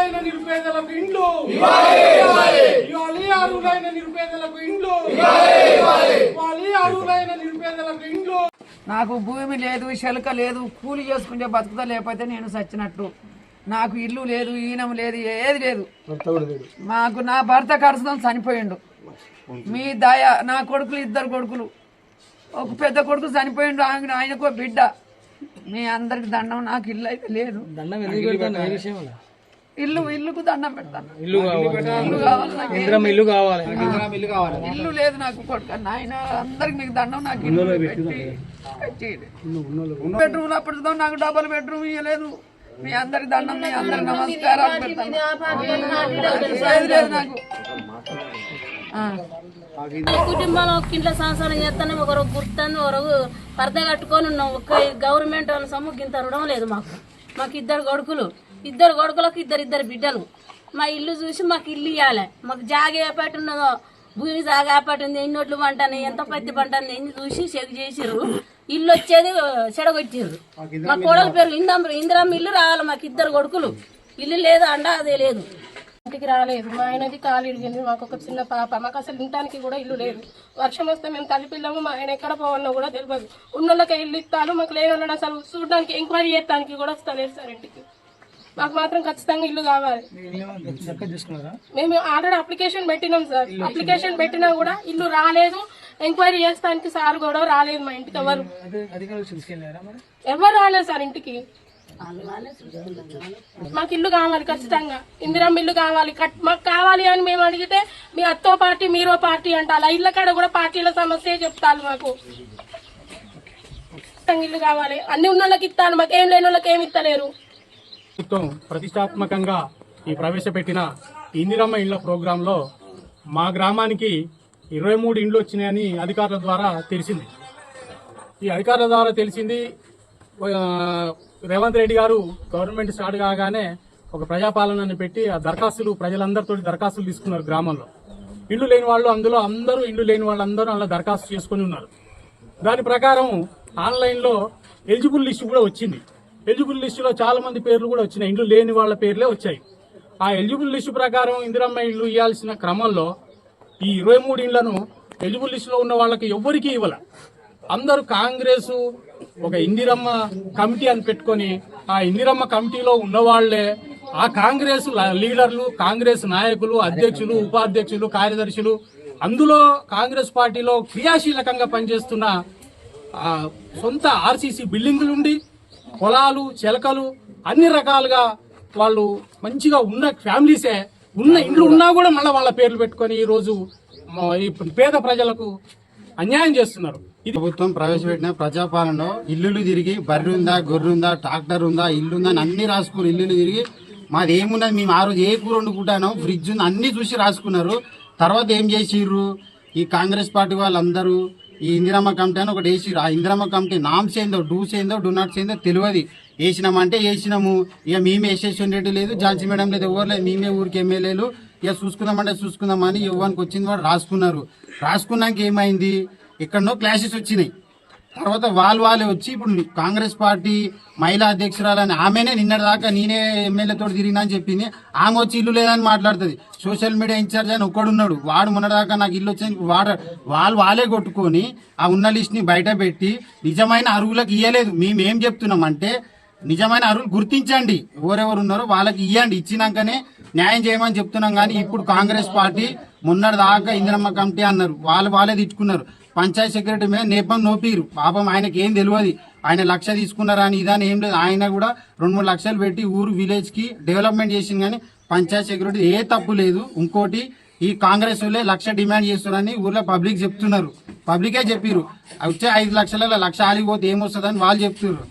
అర్హులైన నిరుపేదలకు ఇండ్లు. ఇవ్వాలి. అర్హులైన నిరుపేదలకు ఇండ్లు. ఇవ్వాలి. అర్హులైన నిరుపేదలకు ఇండ్లు. నాకు భూమి లేదు శలక లేదు కూలి చేసుకుంటే బతుకుతా లేకపోతే నేను చచ్చినట్టు నాకు ఇల్లు లేదు ఈనం లేదు ఏది లేదు. మాకు నా భర్త కడుచుదాం చనిపోయిండు. మీ దయ నా కొడుకులు ఇద్దరు కొడుకులు. ఒక పెద్ద కొడుకు చనిపోయిండు ఆయన ఆయనకు బిడ్డ. మీ అందరికి దండం నాకు ఇల్లు అయితే లేదు. ఇల్లు ఇల్లుకు దండం పెడతాను. ఇల్లు కావాలి. నాకు. ఇల్లు కావాలి. ఇల్లు లేదు నాకు కొడుకు. నాయన అందరికి మీకు దండం నాకు ఇల్లు పెట్టి. బెడ్రూమ్ అప్పుడు నాకు డబుల్ బెడ్రూమ్ ఇవ్వలేదు మీ అందరి దండం మీ అందరి నమస్కారాలు పెడతాను. లేదు నాకు. ఆ. కుటుంబంలో ఒక ఇంట్లో సంసారం చేస్తాను ఒకరు గుర్తాను ఒకరు పరద కట్టుకొని ఉన్నాం. ఒక గవర్నమెంట్ వాళ్ళ సొమ్ము గింత రుణం లేదు మాకు. మాకు ఇద్దరు కొడుకులు. ఇద్దరు కొడుకులకు ఇద్దరు ఇద్దరు బిడ్డలు. మా ఇల్లు చూసి మాకు ఇల్లు ఇవ్వాలి మాకు జాగ ఏపాటి ఉన్నదో భూమి జాగ ఏపాటి ఉంది ఎన్ని నోట్లు పంటని ఎంత పత్తి పంటని ఎన్ని చూసి చెక్ చేసిర్రు. ఇల్లు వచ్చేది చెడగొట్టిర్రు. మా కోడల పేరు ఇందమ్మ ఇందిరమ్మ ఇల్లు రావాలి మాకు ఇద్దరు కొడుకులు. ఇల్లు లేదు అండ అదే లేదు. ఇంటికి రాలేదు. మా ఆయనది కాలు ఇరిగింది. మాకు ఒక చిన్న పాప. మాకు అసలు ఇంటానికి కూడా ఇల్లు లేదు. వర్షం వస్తే మేము తల్లి మా ఆయన ఎక్కడ పోవాలో కూడా తెలియదు ఉన్నోళ్ళకి ఇల్లు ఇస్తాను మాకు లేని వాళ్ళని అసలు. చూడడానికి ఎంక్వైరీ చేయడానికి కూడా వస్తలేదు సార్ ఇంటికి. మాకు మాత్రం ఖచ్చితంగా ఇల్లు కావాలి. మేము ఆల్రెడీ అప్లికేషన్ పెట్టినాం సార్. అప్లికేషన్ పెట్టినా కూడా ఇల్లు రాలేదు. ఎంక్వైరీ చేస్తానికి సార్ కూడా రాలేదు మా ఇంటికి ఎవరు. ఎవరు రాలేదు సార్ ఇంటికి. మాకు ఇల్లు కావాలి ఖచ్చితంగా. ఇందిరమ్మ ఇల్లు కావాలి. కట్- మాకు కావాలి అని మేము అడిగితే మీ అత్తో పార్టీ మీరో పార్టీ అంట అలా ఇళ్ళ కాడ కూడా పార్టీల సమస్య చెప్తాను మాకు. ఖచ్చితంగా ఇల్లు కావాలి. అన్ని ఉన్న వాళ్ళకి ఇస్తాను. మాకు ఏం లేని వాళ్ళకి ఏమి ఇస్తలేరు. ప్రభుత్వం ప్రతిష్టాత్మకంగా ఈ ప్రవేశపెట్టిన ఇందిరమ్మ ఇండ్ల ప్రోగ్రాంలో మా గ్రామానికి ఇరవై మూడు ఇండ్లు వచ్చినాయని అధికారుల ద్వారా తెలిసింది. ఈ అధికారుల ద్వారా తెలిసింది రేవంత్ రెడ్డి గారు గవర్నమెంట్ స్టార్ట్ కాగానే ఒక ప్రజాపాలనని పెట్టి ఆ దరఖాస్తులు ప్రజలందరితో దరఖాస్తులు తీసుకున్నారు గ్రామంలో. ఇల్లు లేని వాళ్ళు అందులో అందరూ ఇల్లు లేని వాళ్ళందరూ అలా దరఖాస్తు చేసుకుని ఉన్నారు. దాని ప్రకారం ఆన్లైన్లో ఎలిజిబుల్ లిస్ట్ కూడా వచ్చింది. ఎలిజిబుల్ లిస్టులో చాలా మంది పేర్లు కూడా వచ్చినాయి. ఇండ్లు లేని వాళ్ళ పేర్లే వచ్చాయి. ఆ ఎలిజిబుల్ లిస్టు ప్రకారం ఇందిరమ్మ ఇండ్లు ఇవ్వాల్సిన క్రమంలో ఈ ఇరవై మూడు ఇండ్లను ఎలిజిబుల్ లిస్టులో ఉన్న వాళ్ళకి ఎవ్వరికీ ఇవ్వాల. అందరూ కాంగ్రెస్ ఒక ఇందిరమ్మ కమిటీ అని పెట్టుకొని ఆ ఇందిరమ్మ కమిటీలో ఉన్నవాళ్ళే ఆ కాంగ్రెస్ లీడర్లు కాంగ్రెస్ నాయకులు అధ్యక్షులు ఉపాధ్యక్షులు కార్యదర్శులు అందులో కాంగ్రెస్ పార్టీలో క్రియాశీలకంగా పనిచేస్తున్న సొంత ఆర్సీసీ బిల్డింగులుండి పొలాలు చెలకలు అన్ని రకాలుగా వాళ్ళు మంచిగా ఉన్న ఫ్యామిలీసే ఉన్న ఇండ్లు ఉన్నా కూడా మళ్ళీ వాళ్ళ పేర్లు పెట్టుకొని ఈరోజు ఈ పేద ప్రజలకు అన్యాయం చేస్తున్నారు. ఇది ప్రభుత్వం ప్రవేశపెట్టిన ప్రజాపాలనలో ఇల్లులు తిరిగి బర్రె ఉందా గొర్రె ఉందా ట్రాక్టర్ ఉందా ఇల్లు ఉందా అని అన్ని రాసుకుని ఇల్లులు తిరిగి మాది ఏమున్నది మేము ఆ రోజు ఏ కూర వండుకుంటానో ఫ్రిడ్జ్ ఉంది అన్ని చూసి రాసుకున్నారు. తర్వాత ఏం చేసిర్రు? ఈ కాంగ్రెస్ పార్టీ వాళ్ళందరూ ఈ ఇందిరమ్మ కమిటీ అని ఒకటి వేసిరు ఆ ఇందిరమ్మ కమిటీ నామ్స్ ఏందో డూస్ ఏందో డూ నాట్స్ ఏందో తెలియదు. వేసినామంటే వేసినాము. ఇక మేమే వేసేసిన రెడ్డి లేదు ఝాన్సీ మేడం లేదు ఎవరు లేదు మేమే ఊరికి ఎమ్మెల్యేలు. ఇక చూసుకుందామంటే చూసుకుందామని ఇవ్వడానికి వచ్చింది వాడు రాసుకున్నారు. రాసుకున్నాక ఏమైంది? ఎక్కడనో క్లాషెస్ వచ్చినాయి. తర్వాత వాళ్ళు వాళ్ళే వచ్చి ఇప్పుడు కాంగ్రెస్ పార్టీ మహిళా అధ్యక్షురాలని ఆమెనే నిన్నటి దాకా నేనే ఎమ్మెల్యేతో తిరిగినా అని చెప్పింది. ఆమె వచ్చి ఇల్లు లేదని మాట్లాడుతుంది. సోషల్ మీడియా ఇన్ఛార్జ్ అని ఒక్కడున్నాడు వాడు మొన్నటిదాకా నాకు ఇల్లు వచ్చింది. వాడు వాళ్ళు వాళ్ళే కొట్టుకొని ఆ ఉన్న లిస్ట్ని బయట పెట్టి నిజమైన అరువులకు ఇయ్యలేదు. మేము ఏం చెప్తున్నాం అంటే నిజమైన అరువులు గుర్తించండి. ఎవరెవరు ఉన్నారో వాళ్ళకి ఇవ్వండి ఇచ్చినాకనే న్యాయం చేయమని చెప్తున్నాం. కానీ ఇప్పుడు కాంగ్రెస్ పార్టీ మొన్నటి దాకా ఇందిరమ్మ కమిటీ అన్నారు. వాళ్ళు వాళ్ళే తిట్టుకున్నారు. పంచాయత్ సెక్రటరీ మీద నేపం నోపిరు పాపం ఆయనకి ఏం తెలియదు ఆయన లక్ష తీసుకున్నారా అని ఇదని ఏం లేదు. ఆయన కూడా రెండు మూడు లక్షలు పెట్టి ఊరు విలేజ్కి డెవలప్మెంట్ చేసింది కానీ పంచాయత్ సెక్యూరిటీ ఏ తప్పు లేదు. ఇంకోటి ఈ కాంగ్రెస్ వాళ్ళే లక్ష డిమాండ్ చేస్తున్నారని ఊర్లో పబ్లిక్ చెప్తున్నారు. పబ్లికే చెప్పారు. వచ్చే ఐదు లక్షల లక్ష ఆలిపోతే ఏమొస్తుందని వాళ్ళు చెప్తున్నారు.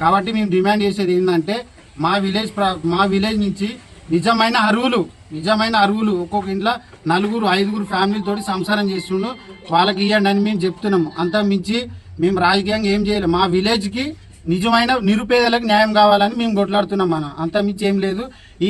కాబట్టి మేము డిమాండ్ చేసేది ఏంటంటే మా విలేజ్ మా విలేజ్ నుంచి నిజమైన అరువులు నిజమైన అరువులు ఒక్కొక్క ఇంట్లో నలుగురు ఐదుగురు ఫ్యామిలీతోటి సంసారం చేస్తుండ్రు. వాళ్ళకి ఇవ్వండి అని మేము చెప్తున్నాము. అంతా మించి మేము రాజకీయంగా ఏం చేయలేము మా విలేజ్కి నిజమైన నిరుపేదలకు న్యాయం కావాలని మేము కొట్లాడుతున్నాం మనం అంతా మించి ఏం లేదు. ఈ